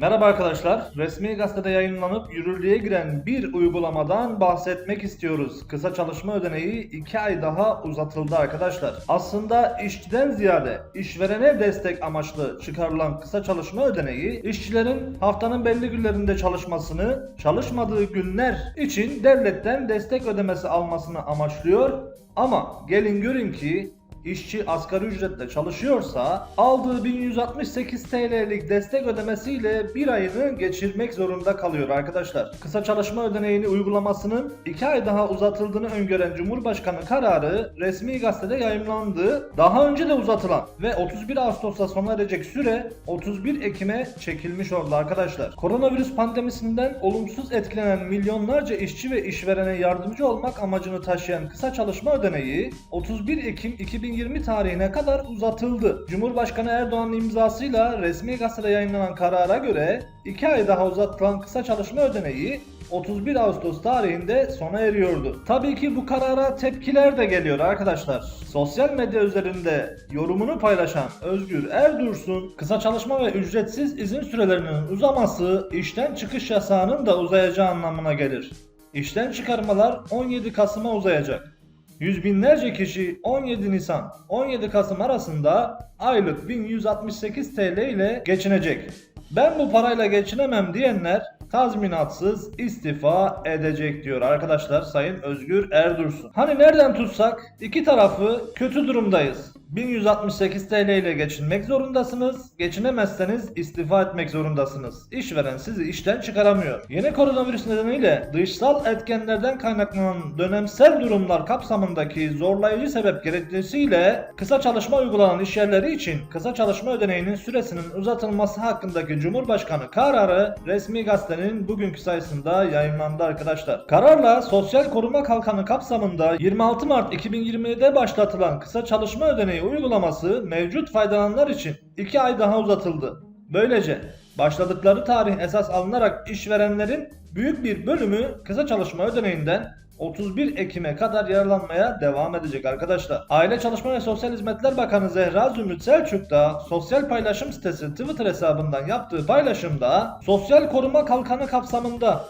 Merhaba arkadaşlar. Resmi gazetede yayınlanıp yürürlüğe giren bir uygulamadan bahsetmek istiyoruz. Kısa çalışma ödeneği 2 ay daha uzatıldı arkadaşlar. Aslında işçiden ziyade işverene destek amaçlı çıkarılan kısa çalışma ödeneği işçilerin haftanın belli günlerinde çalışmasını, çalışmadığı günler için devletten destek ödemesi almasını amaçlıyor. Ama gelin görün ki İşçi asgari ücretle çalışıyorsa aldığı 1168 TL'lik destek ödemesiyle bir ayını geçirmek zorunda kalıyor arkadaşlar. Kısa çalışma ödeneğini uygulamasının 2 ay daha uzatıldığını öngören Cumhurbaşkanı kararı resmi gazetede yayımlandı. Daha önce de uzatılan ve 31 Ağustos'ta sona erecek süre 31 Ekim'e çekilmiş oldu arkadaşlar. Koronavirüs pandemisinden olumsuz etkilenen milyonlarca işçi ve işverene yardımcı olmak amacını taşıyan kısa çalışma ödeneği 31 Ekim 2020 tarihine kadar uzatıldı. Cumhurbaşkanı Erdoğan'ın imzasıyla resmi gazetede yayınlanan karara göre 2 ay daha uzatılan kısa çalışma ödeneği 31 Ağustos tarihinde sona eriyordu. Tabii ki bu karara tepkiler de geliyor arkadaşlar. Sosyal medya üzerinde yorumunu paylaşan Özgür Erdursun, kısa çalışma ve ücretsiz izin sürelerinin uzaması işten çıkış yasağının da uzayacağı anlamına gelir. İşten çıkarmalar 17 Kasım'a uzayacak. Yüz binlerce kişi 17 Nisan 17 Kasım arasında aylık 1168 TL ile geçinecek. Ben bu parayla geçinemem diyenler tazminatsız istifa edecek diyor arkadaşlar Sayın Özgür Erdursun. Hani nereden tutsak iki tarafı kötü durumdayız. 1168 TL ile geçinmek zorundasınız. Geçinemezseniz istifa etmek zorundasınız. İşveren sizi işten çıkaramıyor. Yeni koronavirüs nedeniyle dışsal etkenlerden kaynaklanan dönemsel durumlar kapsamındaki zorlayıcı sebep gerekçesiyle kısa çalışma uygulanan işyerleri için kısa çalışma ödeneğinin süresinin uzatılması hakkındaki Cumhurbaşkanı kararı resmi gazetenin bugünkü sayısında yayınlandı arkadaşlar. Kararla Sosyal Koruma Kalkanı kapsamında 26 Mart 2020'de başlatılan kısa çalışma ödeneği uygulaması mevcut faydalananlar için 2 ay daha uzatıldı. Böylece başladıkları tarih esas alınarak işverenlerin büyük bir bölümü kısa çalışma ödeneğinden 31 Ekim'e kadar yararlanmaya devam edecek arkadaşlar. Aile Çalışma ve Sosyal Hizmetler Bakanı Zehra Zümrüt Selçuk da sosyal paylaşım sitesi Twitter hesabından yaptığı paylaşımda Sosyal Koruma Kalkanı kapsamında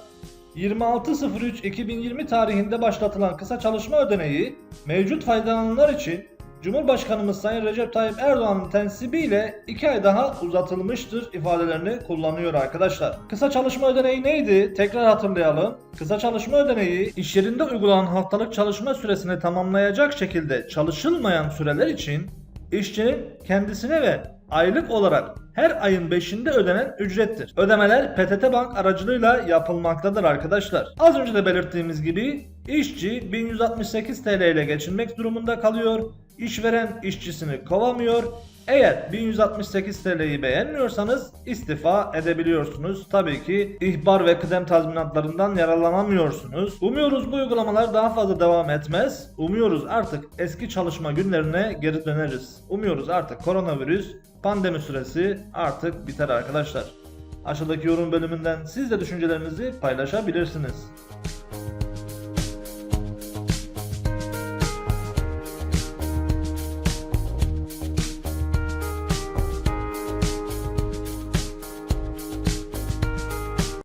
26.03.2020 tarihinde başlatılan kısa çalışma ödeneği mevcut faydalananlar için Cumhurbaşkanımız Sayın Recep Tayyip Erdoğan'ın tensibiyle 2 ay daha uzatılmıştır ifadelerini kullanıyor arkadaşlar. Kısa çalışma ödeneği neydi? Tekrar hatırlayalım. Kısa çalışma ödeneği iş yerinde uygulanan haftalık çalışma süresini tamamlayacak şekilde çalışılmayan süreler için işçinin kendisine ve aylık olarak her ayın 5'inde ödenen ücrettir. Ödemeler PTT Bank aracılığıyla yapılmaktadır arkadaşlar. Az önce de belirttiğimiz gibi işçi 1168 TL ile geçinmek durumunda kalıyor. İşveren işçisini kovamıyor. Eğer 1168 TL'yi beğenmiyorsanız istifa edebiliyorsunuz. Tabii ki ihbar ve kıdem tazminatlarından yararlanamıyorsunuz. Umuyoruz bu uygulamalar daha fazla devam etmez. Umuyoruz artık eski çalışma günlerine geri döneriz. Umuyoruz artık koronavirüs pandemi süresi artık biter arkadaşlar. Aşağıdaki yorum bölümünden siz de düşüncelerinizi paylaşabilirsiniz.